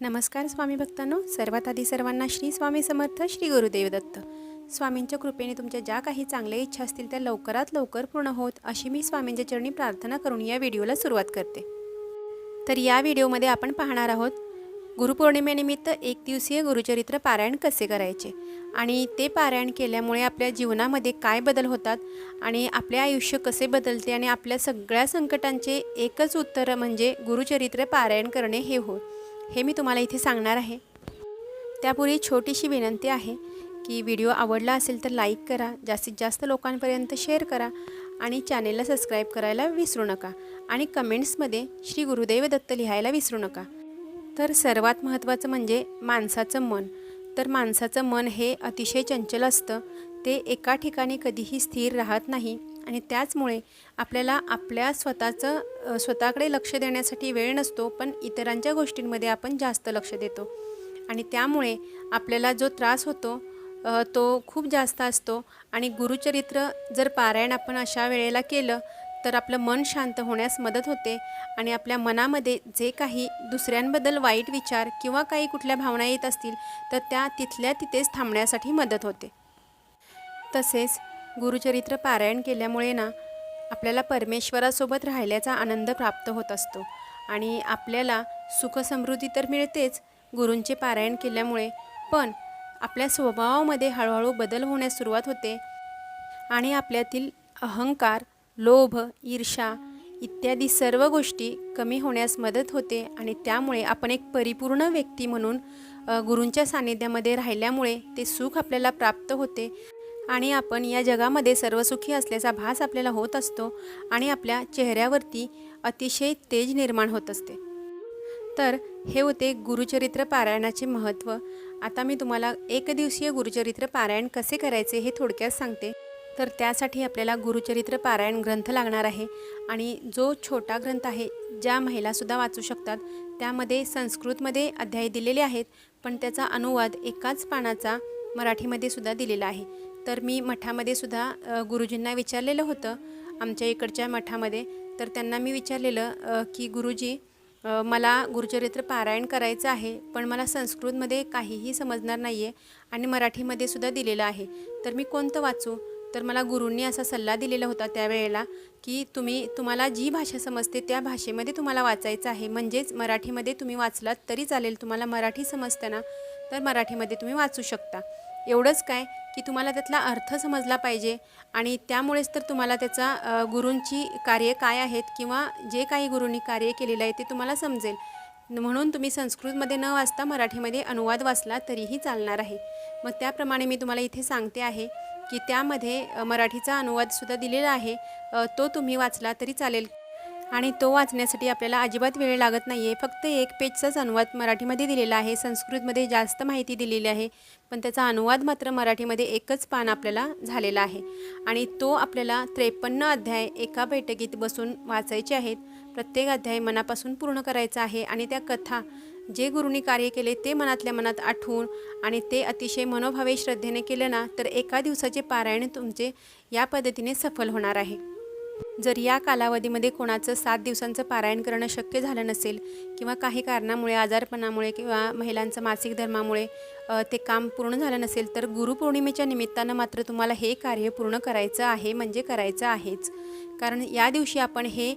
नमस्कार स्वामी भक्तांनो सर्वात आधी सर्वांना श्री स्वामी समर्थ श्री गुरुदेव दत्त. स्वामींच्या कृपेने तुमच्या ज्या काही चांगल्या इच्छा असतील त्या लवकरात लवकर पूर्ण होत अशी मी स्वामींच्या चरणी प्रार्थना करून या व्हिडिओला सुरुवात करते. तर या व्हिडिओमध्ये आपण पाहणार आहोत गुरुपौर्णिमेनिमित्त एक दिवसीय गुरुचरित्र पारायण कसे करायचे? आणि ते पारायण केल्यामुळे आपल्या जीवनामध्ये काय बदल होतात? आणि आपले आयुष्य कसे बदलते? आणि आपल्या सगळ्या संकटांचे एकच उत्तर म्हणजे गुरुचरित्र पारायण करणे हे होत हे मी तुम्हाला इथे सांगणार आहे. त्यापूर्वी छोटीशी विनंती आहे की व्हिडिओ आवडला असेल तर लाईक करा जास्तीत जास्त लोकांपर्यंत शेअर करा आणि चॅनेलला सबस्क्राईब करायला विसरू नका आणि कमेंट्समध्ये श्री गुरुदेव दत्त लिहायला विसरू नका. तर सर्वात महत्त्वाचं म्हणजे माणसाचं मन. तर माणसाचं मन हे अतिशय चंचल असतं. ते एका ठिकाणी कधीही स्थिर राहत नाही आणि त्याचमुळे आपल्याला आपल्या स्वतःचं स्वतःकडे लक्ष देण्यासाठी वेळ नसतो पण इतरांच्या गोष्टींमध्ये आपण जास्त लक्ष देतो. आणि त्यामुळे आपल्याला जो त्रास होतो तो खूप जास्त असतो. आणि गुरुचरित्र जर पारायण आपण अशा वेळेला केलं तर आपलं मन शांत होण्यास मदत होते आणि आपल्या मनामध्ये जे काही दुसऱ्यांबद्दल वाईट विचार किंवा काही कुठल्या भावना येत असतील तर त्या तिथल्या तिथेच थांबण्यासाठी मदत होते. तसेच गुरुचरित्र पारायण केल्यामुळे ना आपल्याला परमेश्वरासोबत राहिल्याचा आनंद प्राप्त होत असतो आणि आपल्याला सुखसमृद्धी तर मिळतेच गुरूंचे पारायण केल्यामुळे पण आपल्या स्वभावामध्ये हळूहळू बदल होण्यास सुरुवात होते आणि आपल्यातील अहंकार लोभ ईर्षा इत्यादी सर्व गोष्टी कमी होण्यास मदत होते आणि त्यामुळे आपण एक परिपूर्ण व्यक्ती म्हणून गुरूंच्या सानिध्यामध्ये राहिल्यामुळे ते सुख आपल्याला प्राप्त होते आणि आपण या जगामध्ये सर्वसुखी असल्याचा भास आपल्याला होत असतो आणि आपल्या चेहऱ्यावरती अतिशय तेज निर्माण होत असते. तर हे होते गुरुचरित्र पारायणाचे महत्त्व. आता मी तुम्हाला एकदिवसीय गुरुचरित्र पारायण कसे करायचे हे थोडक्यात सांगते. तर त्यासाठी आपल्याला गुरुचरित्र पारायण ग्रंथ लागणार आहे. आणि जो छोटा ग्रंथ आहे ज्या महिलासुद्धा वाचू शकतात त्यामध्ये संस्कृतमध्ये अध्याय दिलेले आहेत पण त्याचा अनुवाद एकाच पानाचा मराठीमध्ये सुद्धा दिलेला आहे. तर मी मठामध्ये सुद्धा गुरुजींना विचारलेलं होतं आमच्या इकडच्या मठामध्ये. तर त्यांना मी विचारलेलं की गुरुजी मला गुरुचरित्र पारायण करायचं आहे पण मला संस्कृतमध्ये काहीही समजणार नाही आहे आणि मराठीमध्ये सुद्धा दिलेलं आहे. तर मी कोणतं वाचू? तर मला गुरूंनी असा सल्ला दिलेला होता त्यावेळेला की तुम्ही तुम्हाला जी भाषा समजते त्या भाषेमध्ये तुम्हाला वाचायचं आहे. म्हणजेच मराठीमध्ये तुम्ही वाचलात तरी चालेल तुम्हाला मराठी समजतं ना तर मराठीमध्ये तुम्ही वाचू शकता. एवढंच काय की तुम्हाला त्यातला अर्थ समजला पाहिजे आणि त्यामुळेच तर तुम्हाला त्याचा गुरूंची कार्य काय आहेत किंवा जे काही गुरूंनी कार्य केलेलं आहे ते तुम्हाला समजेल. म्हणून तुम्ही संस्कृतमध्ये न वाचता मराठीमध्ये अनुवाद वाचला तरीही चालणार आहे. मग त्याप्रमाणे मी तुम्हाला इथे सांगते आहे की त्यामध्ये मराठीचा अनुवादसुद्धा दिलेला आहे. तो तुम्ही वाचला तरी चालेल. आणि तो वाचण्यासाठी आपल्याला अजिबात वेळ लागत नाही आहे फक्त एक पेजचाच अनुवाद मराठीमध्ये दिलेला आहे. संस्कृतमध्ये जास्त माहिती दिलेली आहे. पण त्याचा अनुवाद मात्र मराठीमध्ये एकच पान आपल्याला झालेला आहे. आणि तो आपल्याला त्रेपन्न अध्याय एका बैठकीत बसून वाचायचे आहेत. प्रत्येक अध्याय मनापासून पूर्ण करायचा आहे आणि त्या कथा जे गुरुनी कार्य केले ते मनातल्या मनात आठवून आणि ते अतिशय मनोभावे श्रद्धेने केलं ना तर एका दिवसाचे पारायण तुमचे या पद्धतीने सफल होणार आहे. जर या कालावधीमध्ये कोणाचं सात दिवसांचं पारायण करणं शक्य झालं नसेल किंवा काही कारणामुळे आजारपणामुळे किंवा महिलांचं मासिक धर्मामुळे ते काम पूर्ण झालं नसेल तर गुरुपौर्णिमेच्या निमित्तानं मात्र तुम्हाला हे कार्य पूर्ण करायचं आहे म्हणजे करायचं आहेच. कारण या दिवशी आपण हे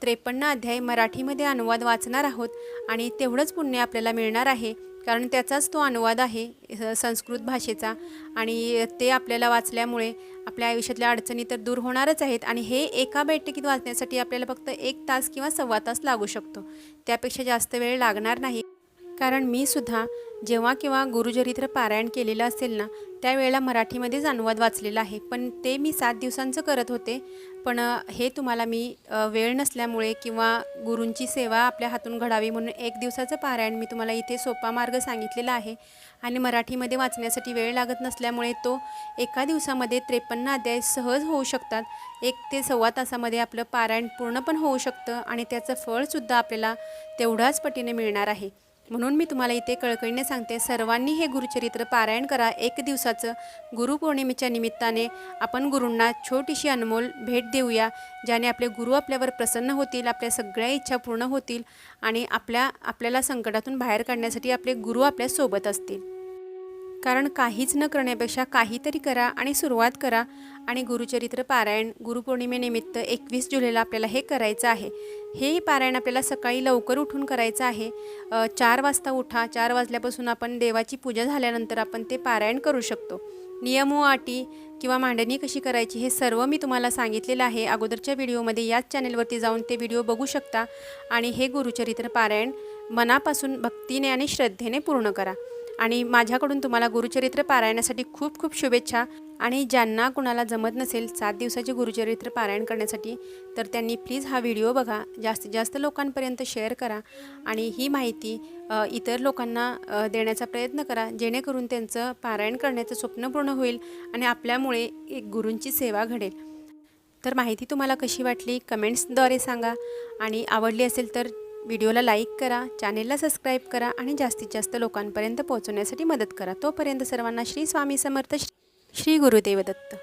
त्रेपन्न अध्याय मराठीमध्ये अनुवाद वाचणार आहोत आणि तेवढंच पुण्य आपल्याला मिळणार आहे. कारण त्याचाच तो अनुवाद आहे संस्कृत भाषेचा. आणि ते आपल्याला वाचल्यामुळे आपल्या आयुष्यातल्या अडचणी तर दूर होणारच आहेत आणि हे एका बैठकीत वाचण्यासाठी आपल्याला फक्त एक तास किंवा सव्वा तास लागू शकतो. त्यापेक्षा जास्त वेळ लागणार नाही. कारण मी सुद्धा जेव्हा केव्हा गुरुचरित्र पारायण केलेलं असेल ना त्यावेळेला मराठीमध्येच अनुवाद वाचलेला आहे. पण ते मी सात दिवसांचं करत होते. पण हे तुम्हाला मी वेळ नसल्यामुळे किंवा गुरूंची सेवा आपल्या हातून घडावी म्हणून एक दिवसाचं पारायण मी तुम्हाला इथे सोपा मार्ग सांगितलेला आहे. आणि मराठीमध्ये वाचण्यासाठी वेळ लागत नसल्यामुळे तो एका दिवसामध्ये त्रेपन्न अध्याय सहज होऊ शकतात. एक ते सव्वा तासामध्ये आपलं पारायण पूर्ण पण होऊ शकतं आणि त्याचं फळसुद्धा आपल्याला तेवढ्याच पटीने मिळणार आहे. म्हणून मी तुम्हाला इथे कळकळीने सांगते सर्वांनी हे गुरुचरित्र पारायण करा. एक दिवसाचं गुरुपौर्णिमेच्या निमित्ताने आपण गुरूंना छोटीशी अनमोल भेट देऊया ज्याने आपले गुरु आपल्यावर प्रसन्न होतील आपल्या सगळ्या इच्छा पूर्ण होतील आणि आपल्या आपल्याला संकटातून बाहेर काढण्यासाठी आपले गुरु आपल्यासोबत असतील. कारण काहीच न करण्यापेक्षा काहीतरी करा आणि सुरुवात करा. आणि गुरुचरित्र पारायण गुरुपौर्णिमेनिमित्त एकवीस जुलैला आपल्याला हे करायचं आहे. हे पारायण आपल्याला सकाळी लवकर उठून करायचं आहे. चार वाजता उठा. चार वाजल्यापासून आपण देवाची पूजा झाल्यानंतर आपण ते पारायण करू शकतो. नियम व अटी किंवा मांडणी कशी करायची हे सर्व मी तुम्हाला सांगितलेलं आहे. अगोदरच्या व्हिडिओमध्ये याच चॅनेलवरती जाऊन ते व्हिडिओ बघू शकता. आणि हे गुरुचरित्र पारायण मनापासून भक्तीने आणि श्रद्धेने पूर्ण करा. आणि माझ्याकडून तुम्हाला गुरुचरित्र पारायणासाठी खूप खूप शुभेच्छा. आणि ज्यांना कुणाला जमत नसेल सात दिवसाचे गुरुचरित्र पारायण करण्यासाठी तर त्यांनी प्लीज हा व्हिडिओ बघा. जास्तीत जास्त लोकांपर्यंत शेअर करा आणि ही माहिती इतर लोकांना देण्याचा प्रयत्न करा. जेणेकरून त्यांचं पारायण करण्याचं स्वप्न पूर्ण होईल आणि आपल्यामुळे एक गुरूंची सेवा घडेल. तर माहिती तुम्हाला कशी वाटली? कमेंट्सद्वारे सांगा. आणि आवडली असेल तर व्हिडिओला लाईक करा चॅनेलला सबस्क्राईब करा आणि जास्तीत जास्त लोकांपर्यंत पोहोचवण्यासाठी मदत करा. तोपर्यंत सर्वांना श्री स्वामी समर्थ श्री श्री गुरुदेव दत्त